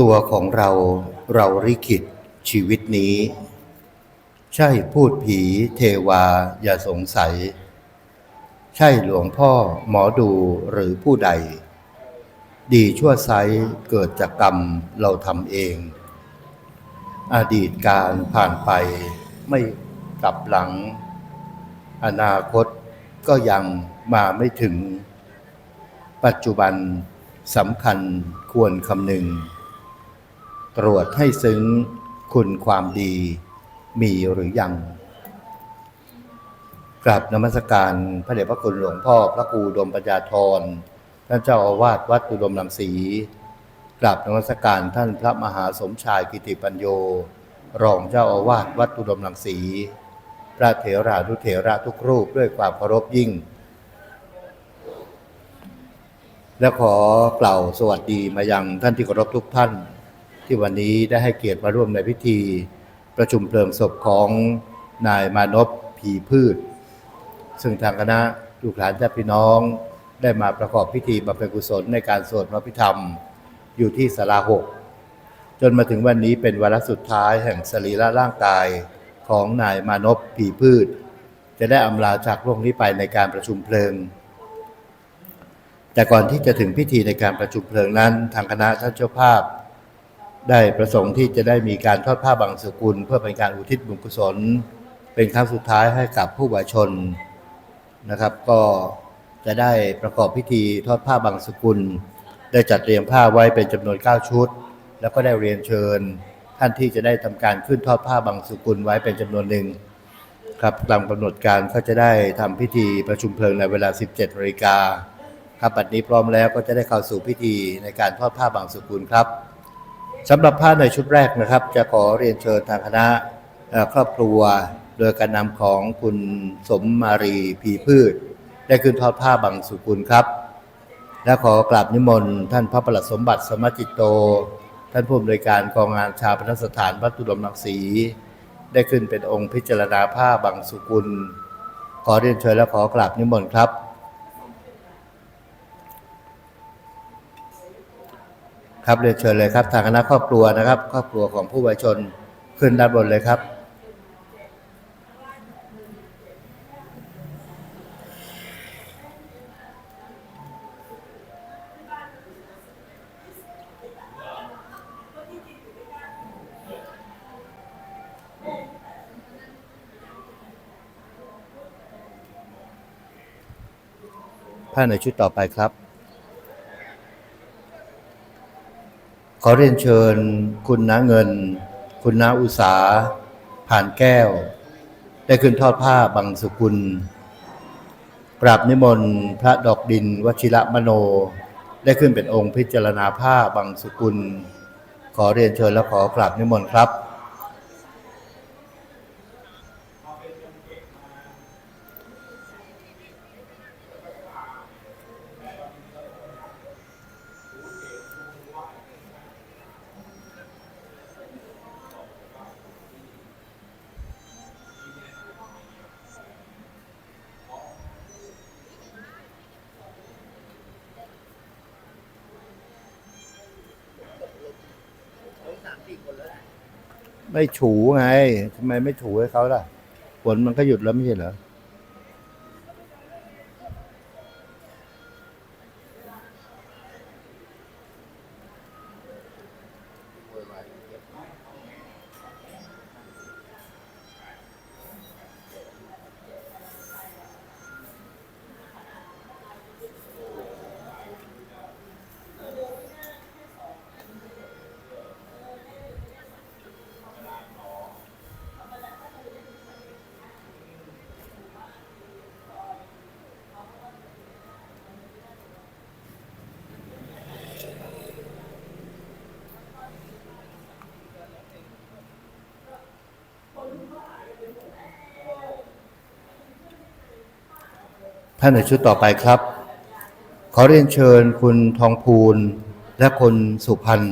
ตัวของเราเราริขิตชีวิตนี้ ใช่พูดผีเทวาอย่าสงสัย ใช่หลวงพ่อหมอดูหรือผู้ใด ดีชั่วไซเกิดจากกรรมเราทำเอง อดีตการผ่านไปไม่กลับหลัง อนาคตก็ยังมาไม่ถึง ปัจจุบันสำคัญควรคำนึง ตรวจให้ซึ้งคุณความดีมีหรือยังกราบนมัสการพระเดชพระคุณหลวงพ่อพระครูดมปัญญาธรท่านเจ้าอาวาสวัดอุดมรังสีกราบนมัสการท่านพระมหาสมชายกิติปัญโย รองเจ้าอาวาสวัดอุดมรังสีพระเถรานุเถระทุกรูปด้วยความเคารพยิ่ง และขอกล่าวสวัสดีมายังท่านที่เคารพทุกท่าน ที่วันนี้ได้ให้เกียรติมาร่วมในพิธี ประชุมเพลิงศพของนายมานพผีพืช ซึ่งทางคณะลูกหลานญาติพี่น้อง ได้มาประกอบพิธีบำเพ็ญกุศลในการสวดพระพิธรรมอยู่ที่สาราหกจนมาถึงวันนี้เป็นวาระสุดท้ายแห่งสรีระร่างกายของนายมานพผีพืช จะได้อำลาจากโลกนี้ไปในการประชุมเพลิง แต่ก่อนที่จะถึงพิธีในการประชุมเพลิงนั้น ทางคณะท่านเจ้าภาพ ได้ประสงค์ที่จะได้มีการทอดผ้าบางสกุล เพื่อเป็นการอุทิศบุญกุศล เป็นครั้งสุดท้ายให้กับผู้วาชนนะครับ ก็จะได้ประกอบพิธีทอดผ้าบางสกุล ได้จัดเตรียมผ้าไว้เป็นจำนวน 9 ชุด แล้วก็ได้เรียนเชิญ ท่านที่จะได้ทำการขึ้นทอดผ้าบางสกุลไว้เป็นจำนวนหนึ่งครับตามกำหนดการก็จะได้ทำพิธีประชุมเพลิงในเวลา 17นาฬิกาครับบัดนี้พร้อมแล้วก็จะได้เข้าสู่พิธีในการทอดผ้าบางสกุลครับ สำหรับผ้าในชุดแรกนะครับ จะขอเรียนเชิญทางคณะครอบครัวโดยการนำของคุณสมมารีผีพืช ได้ขึ้นทอดผ้าบางสุกุลครับ และขอกราบนิมนต์ท่านพระประหลัดสมบัติสมจิตโต ท่านผู้อำนวยการกองงานชาปนสถานวัดตุดมรังสีได้ขึ้นเป็นองค์พิจารณาผ้าบางสุกุล ขอเรียนเชิญและขอกราบนิมนต์ครับ ครับเรียนเชิญเลยครับ ทางคณะครอบครัวนะครับ ครอบครัวของผู้วายชนขึ้นด้านบนเลยครับ ผ้าในชุดต่อไปครับ ขอเรียนเชิญคุณน้าเงิน คุณน้าอุสา ผ่านแก้ว ได้ขึ้นทอดผ้าบังสุกุล กราบนิมนต์พระดอกดินวชิระมโน ได้ขึ้นเป็นองค์พิจารณาผ้าบังสุกุล ขอเรียนเชิญและขอกราบนิมนต์ครับ ไม่ถูไงทำไมไม่ถูให้เขาล่ะฝนมันก็หยุดแล้วไม่ใช่เหรอ ท่านในชุดต่อไปครับ ขอเรียนเชิญคุณทองภูล และคนสุพรรณ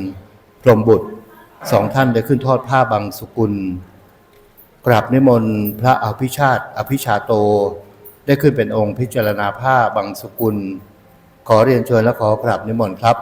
พรมบุตรสองท่านได้ขึ้นทอดผ้าบางสุกุล กราบนิมนต์พระอภิชาติ อภิชาโต ได้ขึ้นเป็นองค์พิจารณาผ้าบางสุกุล ขอเรียนเชิญและขอกราบนิมนต์ครับ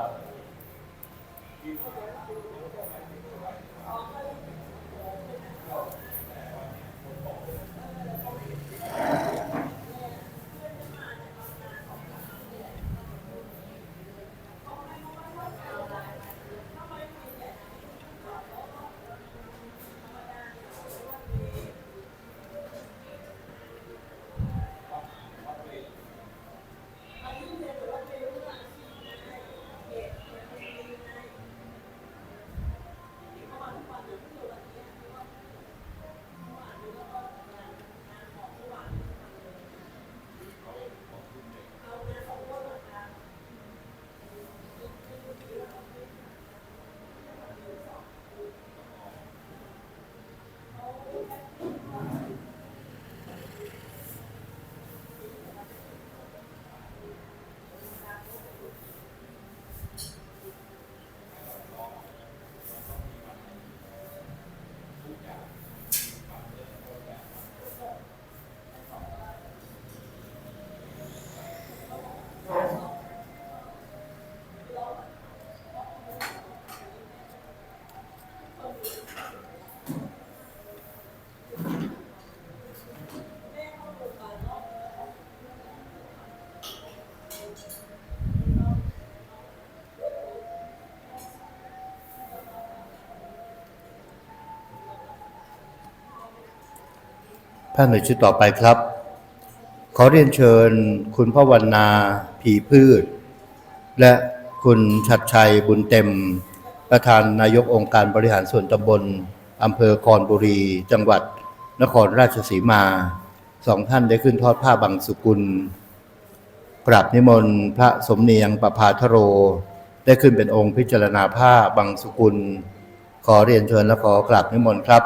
ท่านในชุดต่อไปครับ ขอเรียนเชิญคุณพ่อวันนาผีพืช และคุณชัดชัยบุญเต็ม ประธานนายกองค์การบริหารส่วนตำบลอำเภอคอนบุรี จังหวัดนครราชสีมาสองท่านได้ขึ้นทอดผ้าบังสุกุลกราบนิมนต์พระสมเนียงประพาทโร ได้ขึ้นเป็นองค์พิจารณาผ้าบังสุกุล ขอเรียนเชิญและขอกราบนิมนต์ครับ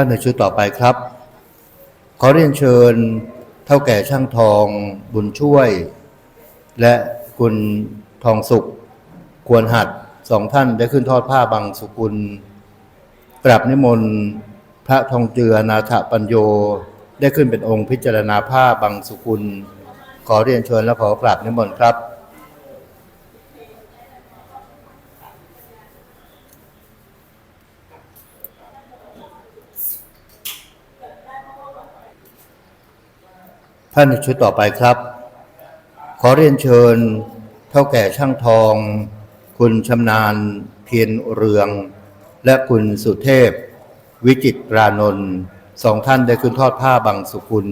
ท่านในชุดต่อไปครับ ขอเรียนเชิญเท่าแก่ช่างทองบุญช่วย และคุณทองสุข ควรหัดสองท่านได้ขึ้นทอดผ้าบังสุกุลกราบนิมนต์พระทองเจือนาถปัญโยได้ขึ้นเป็นองค์พิจารณาผ้าบังสุกุล ขอเรียนเชิญและขอกราบนิมนต์ครับ ท่านชุดต่อไปครับ ขอเรียนเชิญเท่าแก่ช่างทอง คุณชำนาญเทียนเรือง และคุณสุเทพ วิจิตรานนท์สองท่านได้ขึ้นทอดผ้าบังสุกุล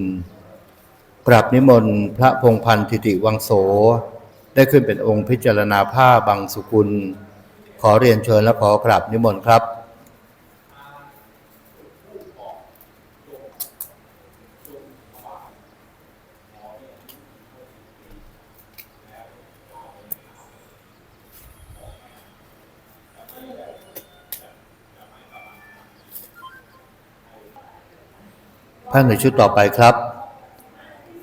กราบนิมนต์พระพงพันธ์ทิติวังโส ได้ขึ้นเป็นองค์พิจารณาผ้าบังสุกุล ขอเรียนเชิญและขอกราบนิมนต์ครับ ท่านในชุดต่อไปครับ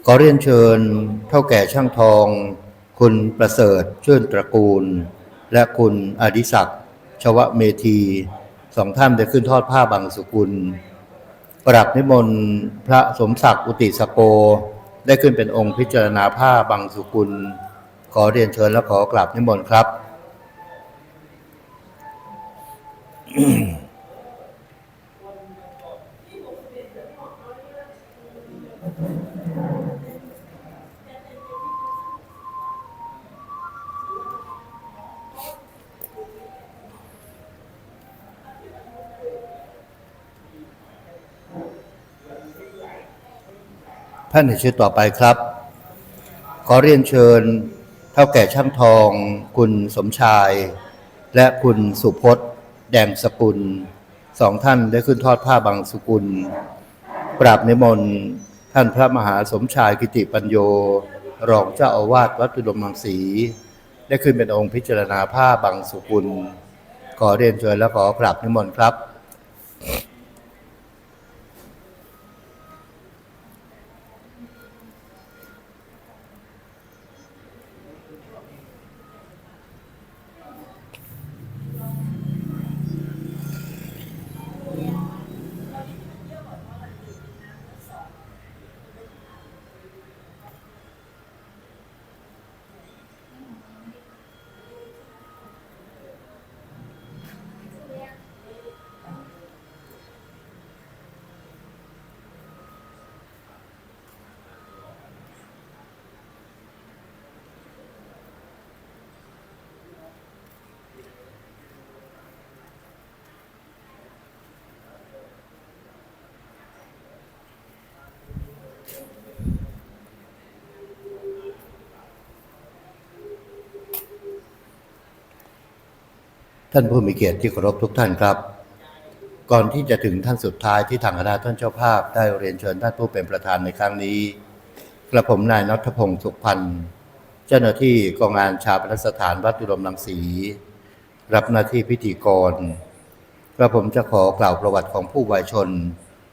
ขอเรียนเชิญเท่าแก่ช่างทอง คุณประเสริฐชื่นตระกูล และคุณอดิศักดิ์ชวเมธีสองท่านได้ขึ้นทอดผ้าบางสุกุล ปรับนิมนต์พระสมศักดิ์อุติสโก ได้ขึ้นเป็นองค์พิจารณาผ้าบางสุกุล ขอเรียนเชิญและขอกราบนิมนต์ครับ ท่านในชุดต่อไปครับ ขอเรียนเชิญเท่าแก่ช่างทอง คุณสมชาย และคุณสุพจน์ แดงสกุลสองท่านได้ขึ้นทอดผ้าบางสุกุล ปราบนิมนต์ท่านพระมหาสมชายกิติปัญโย รองเจ้าอาวาสวัดตุดมังสี ได้ขึ้นเป็นองค์พิจารณาผ้าบางสุกุล ขอเรียนเชิญและขอกราบนิมนต์ครับ ท่านผู้มีเกียรติที่เคารพทุกท่านครับ ก่อนที่จะถึงท่านสุดท้ายที่ทางคณะท่านเจ้าภาพ ได้เรียนเชิญท่านผู้เป็นประธานในครั้งนี้ กระผมนายนัทพงศ์สุขพันธ์เจ้าหน้าที่กองงานชาปนสถานวัดอุดมรังสี รับหน้าที่พิธีกร กระผมจะขอกล่าวประวัติของผู้วายชน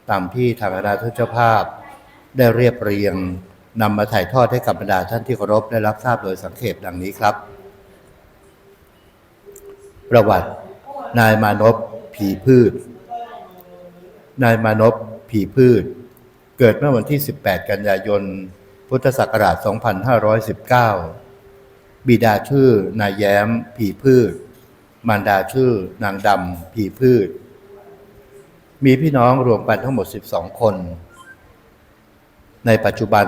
ตามที่ทางคณะท่านเจ้าภาพ ได้เรียบเรียงนำมาถ่ายทอดให้กับบรรดาท่านที่เคารพได้รับทราบโดยสังเขปดังนี้ครับ ประวัติ นายมานพผีพืช นายมานพผีพืช เกิดเมื่อวันที่ 18 กันยายน พุทธศักราช 2519 บิดาชื่อนายแย้มผีพืช มารดาชื่อนางดำผีพืช มีพี่น้องรวมกันทั้งหมด 12 คน ในปัจจุบัน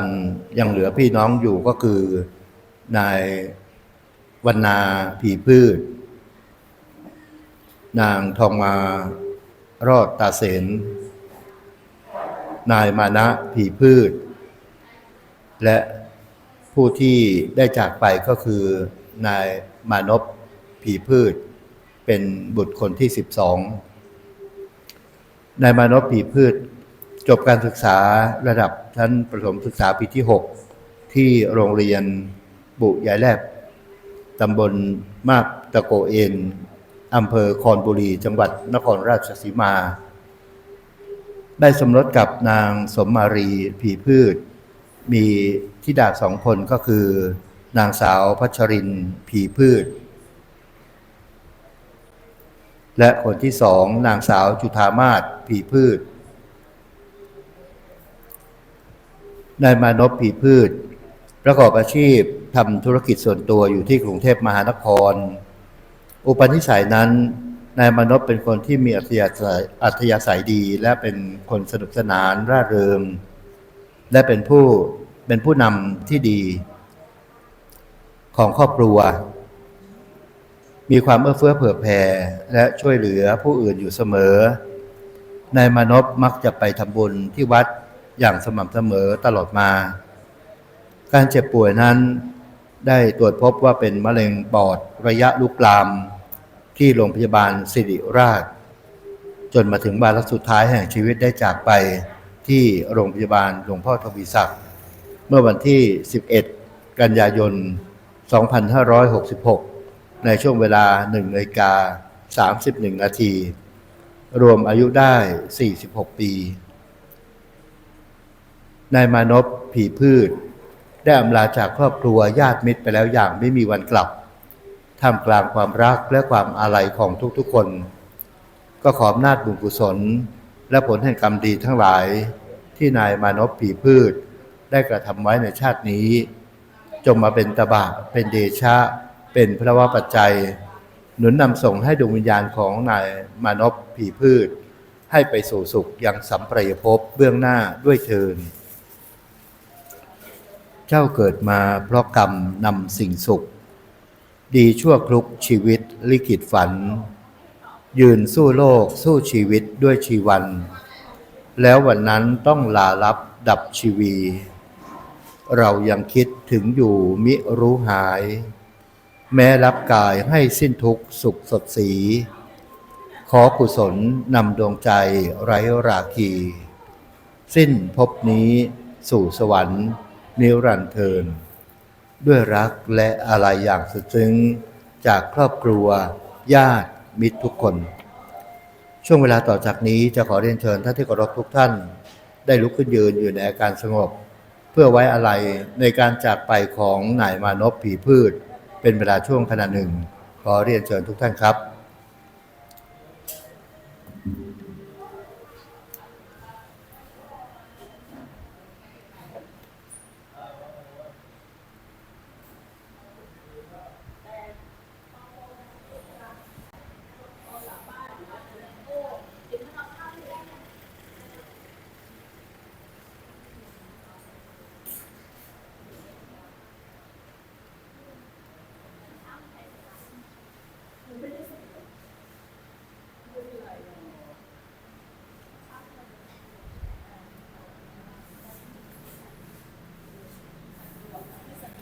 ยังเหลือพี่น้องอยู่ก็คือนายวันนาผีพืช นางทองมารอดตาเสนนายมานะผีพืช และผู้ที่ได้จากไปก็คือนายมานพผีพืช เป็นบุตรคนที่ 12 นายมานพผีพืช จบการศึกษาระดับชั้นประถมศึกษาปีที่ 6 ที่โรงเรียนบุยายแลบตำบลมาบตะโกเอ็น อำเภอคอนบุรี จังหวัดนครราชสีมา ได้สมรสกับนางสมมารีผีพืช มีทิดาสองคนก็คือ นางสาวพัชรินผีพืช และคนที่สองนางสาวจุธามาศผีพืชนายมานพผีพืช ประกอบอาชีพทำธุรกิจส่วนตัวอยู่ที่กรุงเทพมหานคร อุปนิสัยนั้นนายมนพเป็นคนที่มีอัธยาศัยอัธยาศัยดี และเป็นคนสนุกสนานร่าเริง และเป็นผู้เป็นผู้นำที่ดีของครอบครัว มีความเอื้อเฟื้อเผื่อแผ่และช่วยเหลือผู้อื่นอยู่เสมอนายมานพมักจะไปทำบุญที่วัดอย่างสม่ำเสมอตลอดมา การเจ็บป่วยนั้นได้ตรวจพบว่าเป็นมะเร็งปอดระยะลุกลาม ที่โรงพยาบาลสิริราช จนมาถึงวาระสุดท้ายแห่งชีวิตได้จากไปที่โรงพยาบาลหลวงพ่อทวีศักดิ์เมื่อวันที่ 11 กันยายน 2566 ในช่วงเวลา1นาฬิกา31 นาที รวมอายุได้ 46 ปีนายมานพผีพืช ได้อำลาจากครอบครัวญาติมิตรไปแล้วอย่างไม่มีวันกลับ ท่ามกลางความรักและความอาลัยของทุกๆคน ก็ขออำนาจบุญกุศล และผลแห่งกรรมดีทั้งหลาย ที่นายมานพผีพืช ได้กระทำไว้ในชาตินี้ จงมาเป็นตบะเป็นเดชะ เป็นพระวปัจจัย หนุนนำส่งให้ดวงวิญญาณของนายมานพผีพืช ให้ไปสู่สุขย่างสัมปรายภพเบื้องหน้าด้วยเทินเจ้าเกิดมาเพราะกรรมนำสิ่งสุข ดีชั่วคลุกชีวิตลิขิตฝัน ยืนสู้โลกสู้ชีวิตด้วยชีวัน แล้ววันนั้นต้องลาลับดับชีวี เรายังคิดถึงอยู่มิรู้หาย แม้รับกายให้สิ้นทุกสุขสดสี ขอกุศลนำดวงใจไร้ราคี สิ้นภพนี้สู่สวรรค์นิรันดร์เทิน ด้วยรักและอะไรอย่างสุดซึ้ง จากครอบครัว ญาติ มิตรทุกคน ช่วงเวลาต่อจากนี้จะขอเรียนเชิญท่านที่เคารพทุกท่าน ได้ลุกขึ้นยืนอยู่ในอาการสงบ เพื่อไว้อะไรในการจากไปของนายมานพผีพืช เป็นเวลาช่วงขณะหนึ่ง ขอเรียนเชิญทุกท่านครับ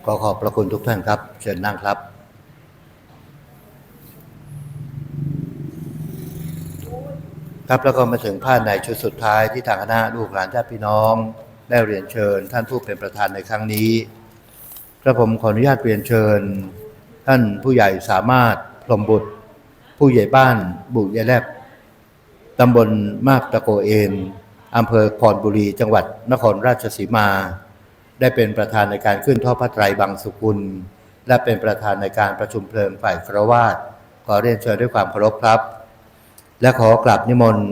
ขอขอบพระคุณทุกท่านครับ เชิญนั่งครับ ครับแล้วก็มาถึงผ้าในชุดสุดท้ายที่ทางคณะลูกหลานญาติพี่น้อง ได้เรียนเชิญ ท่านผู้เป็นประธานในครั้งนี้กระผมขออนุญาตเรียนเชิญ ท่านผู้ใหญ่สามารถพรหมบุตร ผู้ใหญ่บ้านบุยายแลบตำบลมาบตะโกเอนอำเภอคอนบุรี จังหวัดนครราชสีมา ได้เป็นประธานในการขึ้นทอดพระไตรบางสุกุล และเป็นประธานในการประชุมเพลิงฝ่ายครวาสขอเรียนเชิญด้วยความเคารพครับ และขอกราบนิมนต์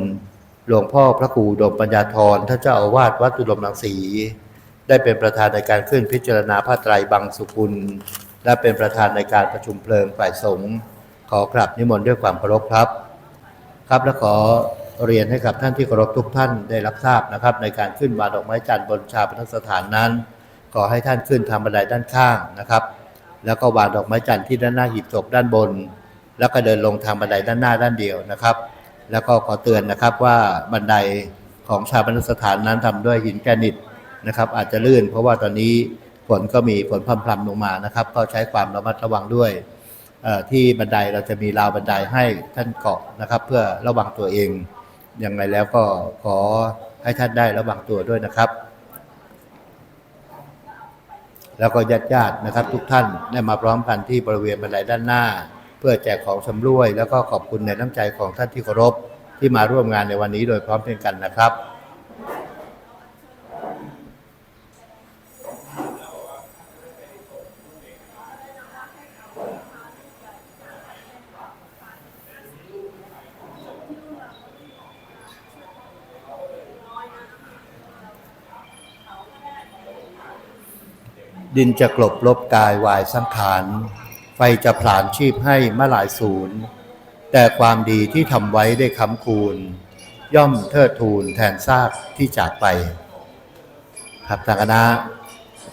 หลวงพ่อพระครูดมปัญญาธรท่านเจ้าอาวาสวัดอุดมรังสี ได้เป็นประธานในการขึ้นพิจารณาผ้าไตรบางสุกุล และเป็นประธานในการประชุมเพลิงฝ่ายสงฆ์ขอกราบนิมนต์ด้วยความเคารพครับ ครับและขอเรียนให้กับท่านที่เคารพทุกท่านได้รับทราบนะครับ ในการขึ้นวางดอกไม้จันทร์บนชาปนสถานนั้น ขอให้ท่านขึ้นทางบันไดด้านข้างนะครับ แล้วก็วางดอกไม้จันทร์ที่ด้านหน้าหีบศพด้านบน แล้วก็เดินลงทางบันไดด้านหน้าด้านเดียวนะครับ แล้วก็ขอเตือนนะครับว่าบันไดของชาปนสถานนั้นทำด้วยหินแกรนิตนะครับ อาจจะลื่น เพราะว่าตอนนี้ฝนก็มีฝนพรำๆลงมานะครับ ก็ใช้ความระมัดระวังด้วยที่บันไดเราจะมีราวบันไดให้ท่านเกาะนะครับ เพื่อระวังตัวเองอย่างไรแล้วก็ขอให้ท่านได้ระวังตัวด้วยนะครับ แล้วก็ญาติญาตินะครับ ทุกท่านได้มาพร้อมกันที่บริเวณบันไดด้านหน้า เพื่อแจกของสำรวย แล้วก็ขอบคุณในน้ำใจของท่านที่เคารพที่มาร่วมงานในวันนี้โดยพร้อมเพรียงกันนะครับ ดินจะกลบลบกายวายสังขาร ไฟจะผลาญชีพให้มาหลายศูนย์ แต่ความดีที่ทำไว้ได้คำคูณ ย่อมเทิดทูนแทนซากที่จากไป ครับทางคณะ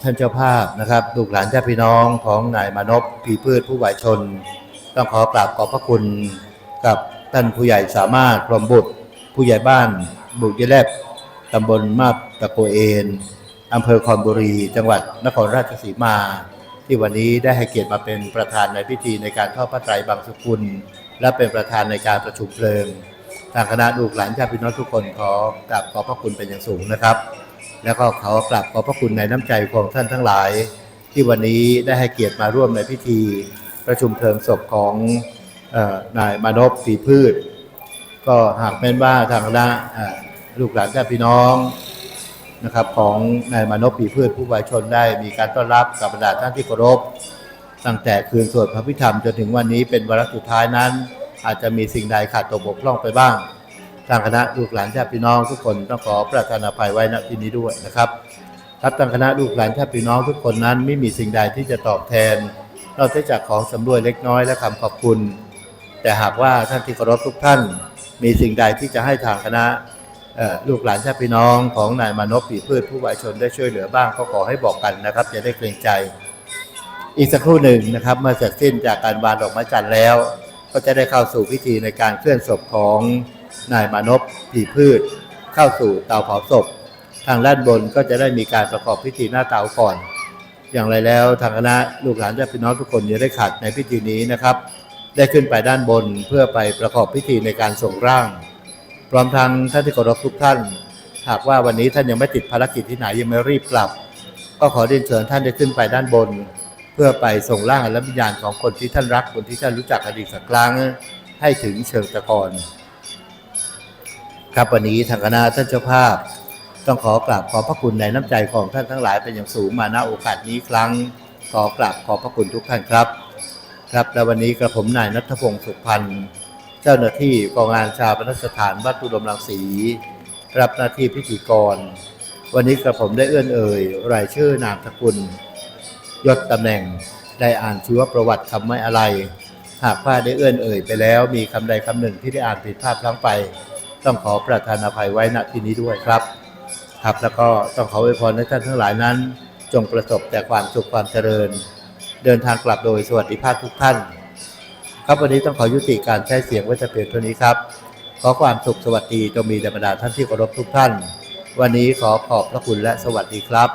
ท่านเจ้าภาพนะครับลูกหลานญาติพี่น้องของนายมานพผีพืชผู้ไหวชน ต้องขอกราบขอบพระคุณกับท่านผู้ใหญ่สามารถพรมบุตร ผู้ใหญ่บ้านบุกยแลบตำบลมาบตะโกเอน อำเภอคอนบุรี จังหวัดนครราชสีมา ที่วันนี้ได้ให้เกียรติมาเป็นประธานในพิธีในการทอดพระไตรบางสุกุล และเป็นประธานในการประชุมเพลิง ทางคณะลูกหลานญาติพี่น้องทุกคนขอกราบขอบพระคุณเป็นอย่างสูงนะครับ แล้วก็ขอกราบขอบพระคุณในน้ำใจของท่านทั้งหลาย ที่วันนี้ได้ให้เกียรติมาร่วมในพิธี ประชุมเพลิงศพของออนายมานพปีพืช ก็หากแม้นว่าทางคณะลูกหลานญาติพี่น้อง นะครับของนายมานพปีพืชผู้วายชนได้มีการต้อนรับกับบรรดาท่านที่เคารพ ตั้งแต่คืนสวดพระพิธรรมจนถึงวันนี้เป็นวาระสุดท้ายนั้น อาจจะมีสิ่งใดขาดตกบกพร่องไปบ้าง ทางคณะลูกหลานญาติพี่น้องทุกคนต้องขอประทานอภัยไว้ณที่นี้ด้วยนะครับครับทางคณะลูกหลานญาติพี่น้องทุกคนนั้นไม่มีสิ่งใดที่จะตอบแทนนอกจากของสำรวยเล็กน้อยและคำขอบคุณ แต่หากว่าท่านที่เคารพทุกท่าน มีสิ่งใดที่จะให้ทางคณะ ลูกหลานญาติพี่น้องของนายมานพปีพืชผู้วายชนได้ช่วยเหลือบ้างก็ขอให้บอกกันนะครับ จะได้เกรงใจ อีกสักครู่หนึ่งนะครับ เมื่อเสร็จสิ้นจากการวางดอกไม้จันทร์แล้ว ก็จะได้เข้าสู่พิธีในการเคลื่อนศพของนายมานพผีพืช เข้าสู่เตาเผาศพ ทางด้านบนก็จะได้มีการประกอบพิธีหน้าเตาก่อน อย่างไรแล้วทางคณะลูกหลานญาติพี่น้องทุกคนอย่าได้ขาดในพิธีนี้นะครับ ได้ขึ้นไปด้านบนเพื่อไปประกอบพิธีในการส่งร่าง พร้อมทั้งท่านที่เคารพทุกท่าน หากว่าวันนี้ท่านยังไม่ติดภารกิจที่ไหนยังไม่รีบกลับ ก็ขอเรียนเชิญท่านได้ขึ้นไปด้านบน เพื่อไปส่งร่างและวิญญาณของคนที่ท่านรักคนที่ท่านรู้จักอดีตสักครั้งให้ถึงเชิงตะกอนครับวันนี้ทางคณะท่านเจ้าภาพ ต้องขอกราบขอพระคุณในน้ำใจของท่านทั้งหลายเป็นอย่างสูงมาณโอกาสนี้ครั้งขอกราบขอพระคุณทุกท่านครับ ครับและวันนี้กระผมนายนัทพงศ์สุขพันธ์ จ้าหน้าที่กองงานชาปนสถานวัดอุดมรังสี รับหน้าที่พิธีกร วันนี้กระผมได้เอื้อนเอ่ย รายชื่อนามสกุล ยศตำแหน่งได้อ่านชีวประวัติคำไม่อะไร หากพลาดได้เอื้อนเอ่ยไปแล้ว มีคำใดคำหนึ่งที่ได้อ่านผิดพลาดพลั้งไป ต้องขอประทานอภัยไว้ณที่นี้ด้วยครับ ครับแล้วก็ต้องขออวยพรให้ท่านทั้งหลายนั้น จงประสบแต่ความสุขความเจริญ เดินทางกลับโดยสวัสดิภาพทุกท่าน ครับวันนี้ต้องขอยุติการใช้เสียงไว้แต่เพียงเท่านี้ครับ ขอความสุขสวัสดีจงมีแด่บรรดาท่านที่เคารพทุกท่าน วันนี้ขอขอบพระคุณและสวัสดีครับ